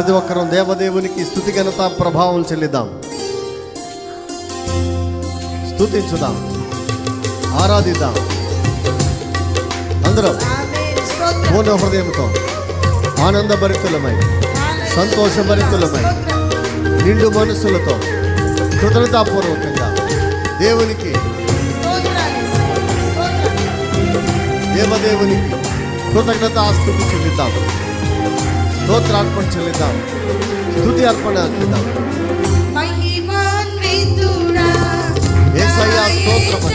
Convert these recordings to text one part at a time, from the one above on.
ప్రతి ఒక్కరూ దేవదేవునికి స్థుతి ఘనత ప్రభావం చెల్లిద్దాం. స్థుతించుదాం. ఆరాధిద్దాం. అందరం పూర్ణ హృదయంతో ఆనందభరితులమై సంతోషభరితులమై నిండు మనసులతో కృతజ్ఞతాపూర్వకంగా దేవునికి దేవదేవునికి కృతజ్ఞత స్థుతి చెల్లిద్దాం. స్తోత్రార్పణ చెల్లిద్దాం. స్థుతి అర్పణ మహిమాన్వితుడా యేసయ్యా స్తోత్రం.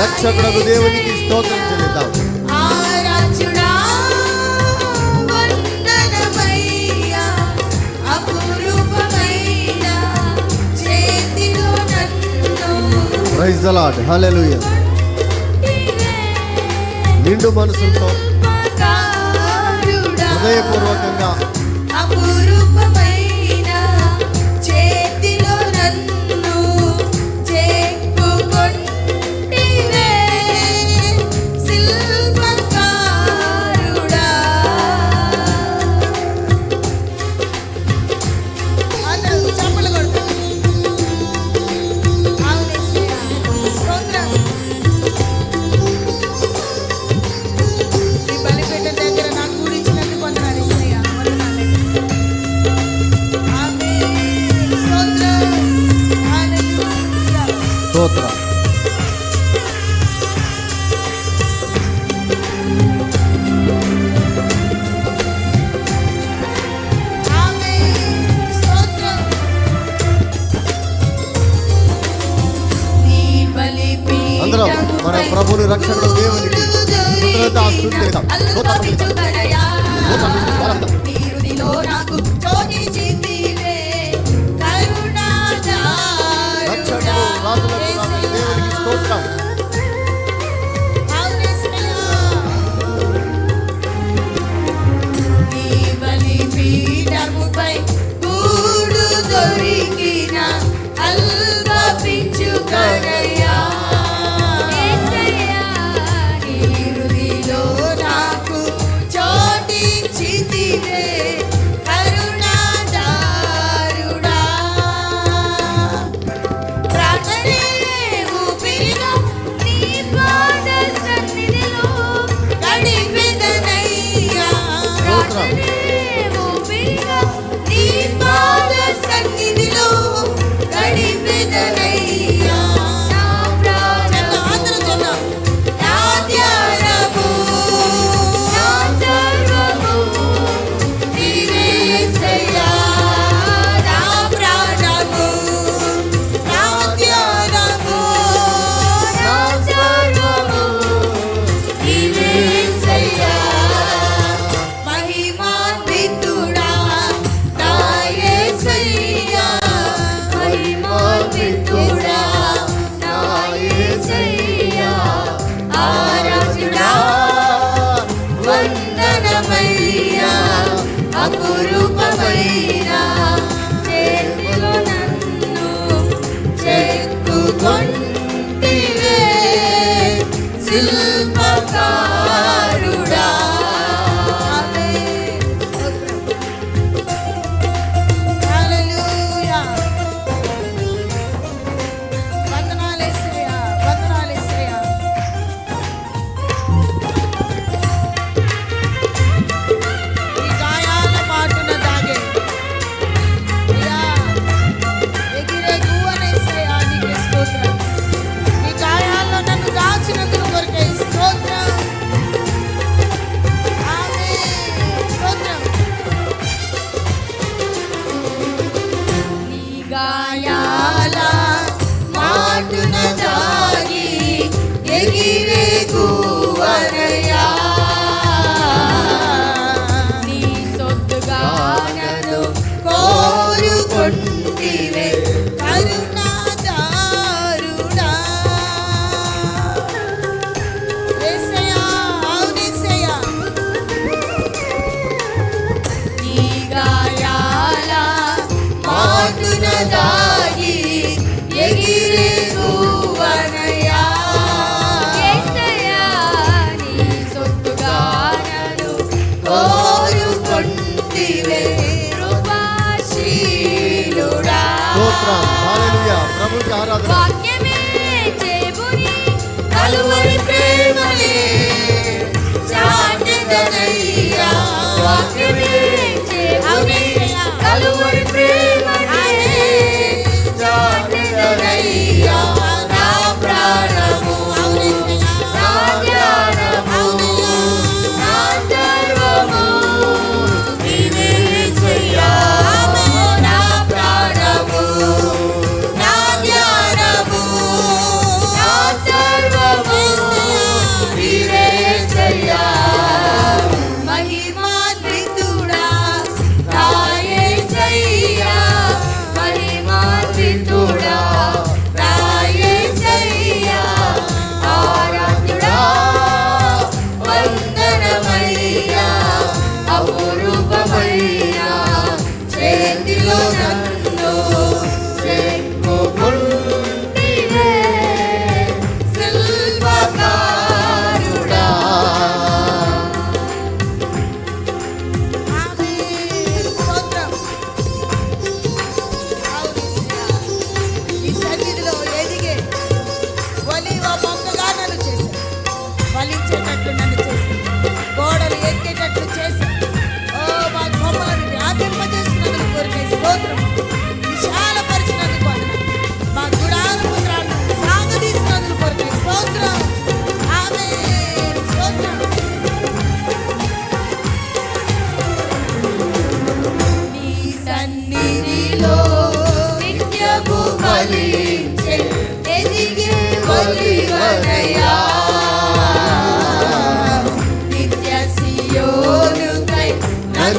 రక్షకుడకు దేవునికి స్తోత్రం చెల్లిద్దాం. Praise the Lord. హల్లెలూయా. నిండు ఉపకారుడా. హృదయపూర్వకంగా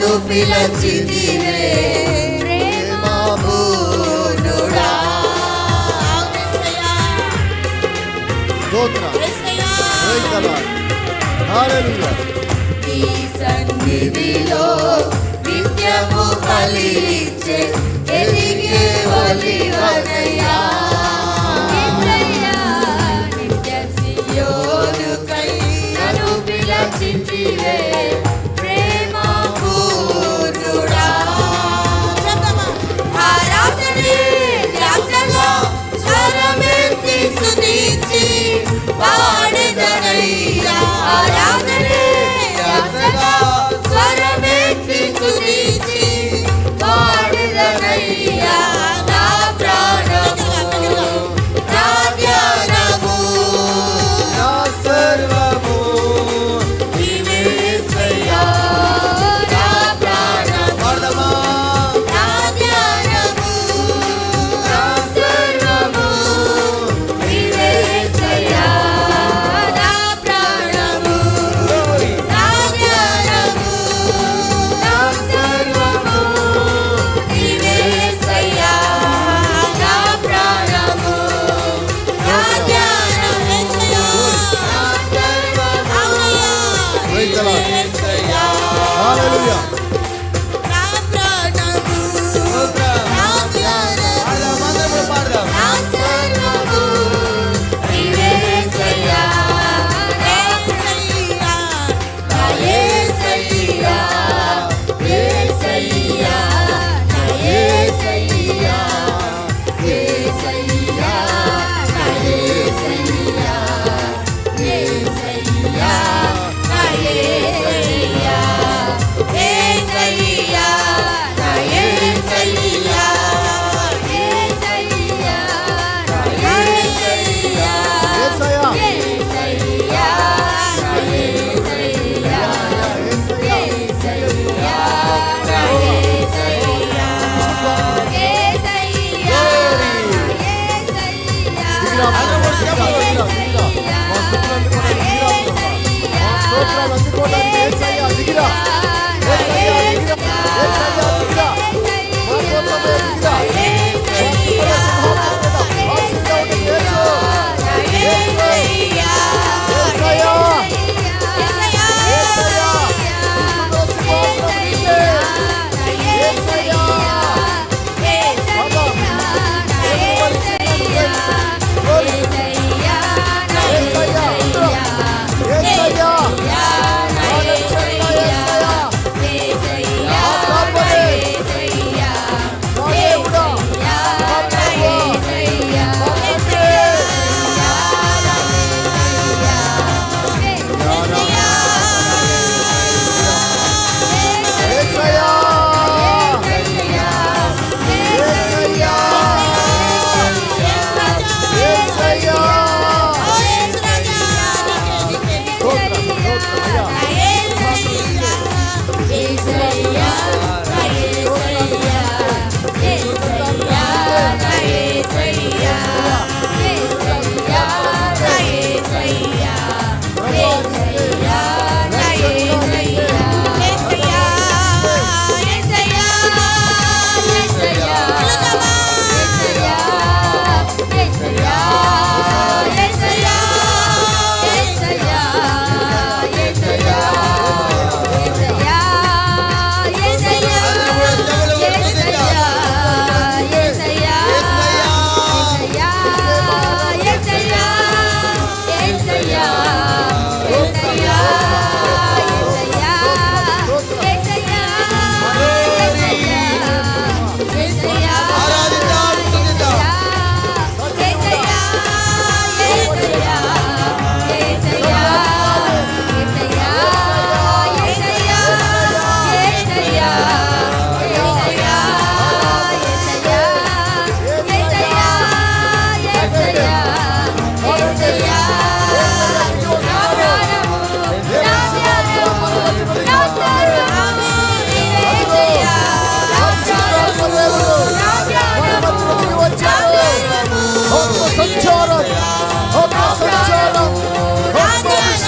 నన్ను పిలచితివే ప్రేమపూర్ణుడా స్తోత్ర. హల్లెలూయా నీ సన్నిధిలో నిత్యము ఫలించే ఎలిగే ఒలివనయ్యా నిత్య సియోను కై నన్ను పిలచితివే Bye. wieczorem, od nosa do ciała, odmówisz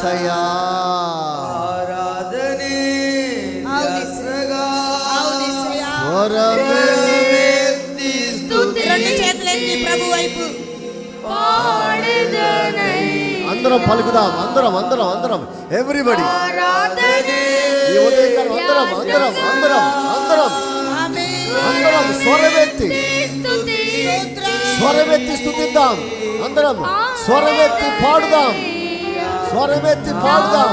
ఏసయా అందరం పలుకుదాం అందరం అందరం అందరం. ఎవ్రీబడి అందరం అందరం అందరం అందరం. అందరం స్వరమెత్తి. స్వరమెత్తి స్థుతిద్దాం అందరం స్వరమెత్తి పాడుదాం. স্বরে মেত্তি ফল দাও।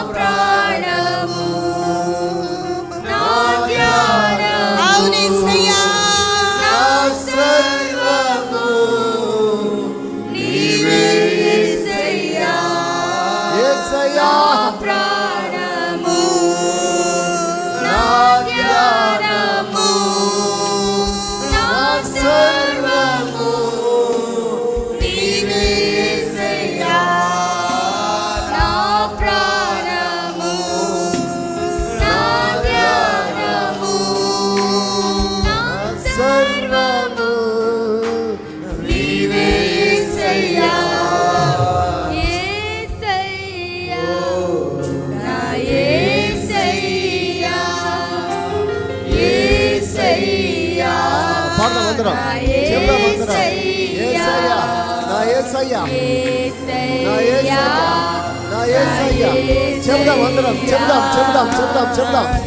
사야 나의 사야. 정답 완전 정답 정답 정답 정답.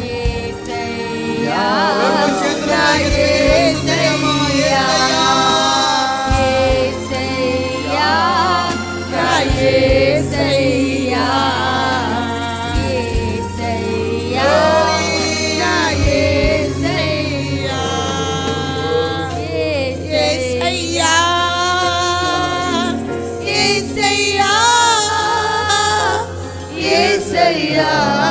나의 사야. Yeah.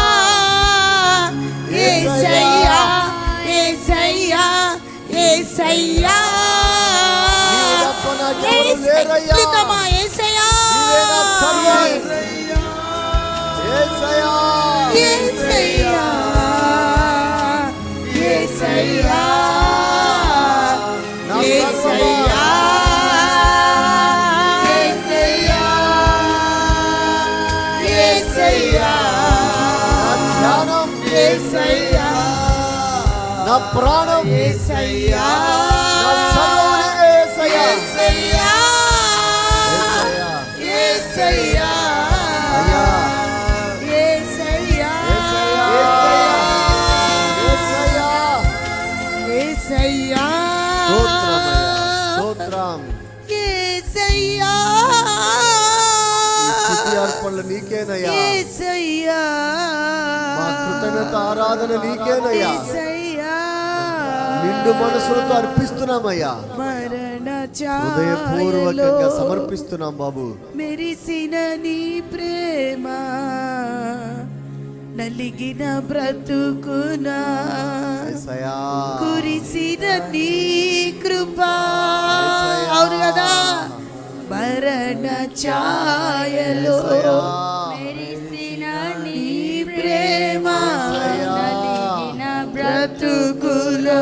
ఏసయ్యా ఏసయ్యా. ఏసయ్యా అద్భుతమా ఏసయ్యా ఏసయ్యా. ఏసయ్యా ఏసయ్యా. ఈ స్తుతి అర్పణలు నీకేనయ్యా. మా కృతజ్ఞత ఆరాధన నీకేనయ్యా. నిండు మనసులతో అర్పిస్తున్నామయ్యా మరణ హృదయపూర్వకంగా సమర్పిస్తున్నాం బాబు మెరిసిన నీ ప్రేమ నలిగిన బ్రతుకునా. కురిసిన నీ కృప. అవును కదా మరణ ఛాయలో. మెరిసిన నీ ప్రేమ. నలిగిన బ్రతుకులో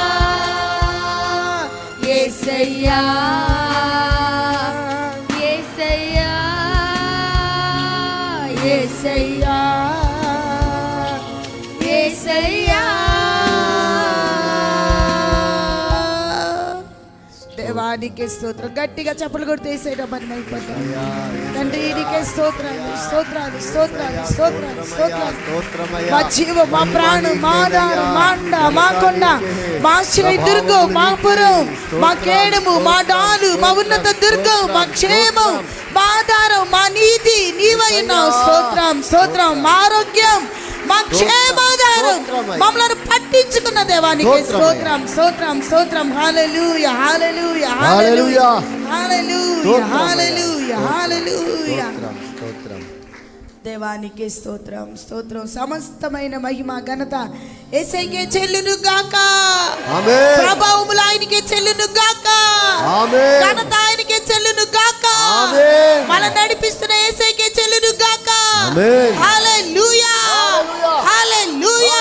దేవానికి స్తోత్రం. గట్టిగా చప్పలు కొడితే వేసేయడం మన అయిపోతాం. తండ్రి నీకే స్తోత్రాలు స్తోత్రాలు స్తోత్రాలు స్తోత్రాలు స్తోత్రాలు. మా జీవం మా ప్రాణం మా ఆధారం మా అండ మా కొండ మా శ్రీ దుర్గం మా పురం మా కేడము మా డాలు మా ఉన్నత దుర్గం మా క్షేమం మా ఆధారం మా నీతి నీవైనావు స్తోత్రం స్తోత్రం మా ఆరోగ్యం మా క్షేమాధారం మమ్మల్ని పట్టించుకున్న దేవానికి స్తోత్రం స్తోత్రం స్తోత్రం. Hallelujah hallelujah hallelujah. Hallelujah. Hallelujah hallelujah. దేవానికి స్తోత్రం స్తోత్రం. సమస్తమైన మహిమ ఘనత ఎసైకే చెల్లును గాక. ప్రభావములు ఆయనకే చెల్లును గాక. ఘనత ఆయనకే చెల్లును గాక. మన నడిపిస్తున్న ఎసైకే చెల్లును గాక. హాలూయా హాలూయా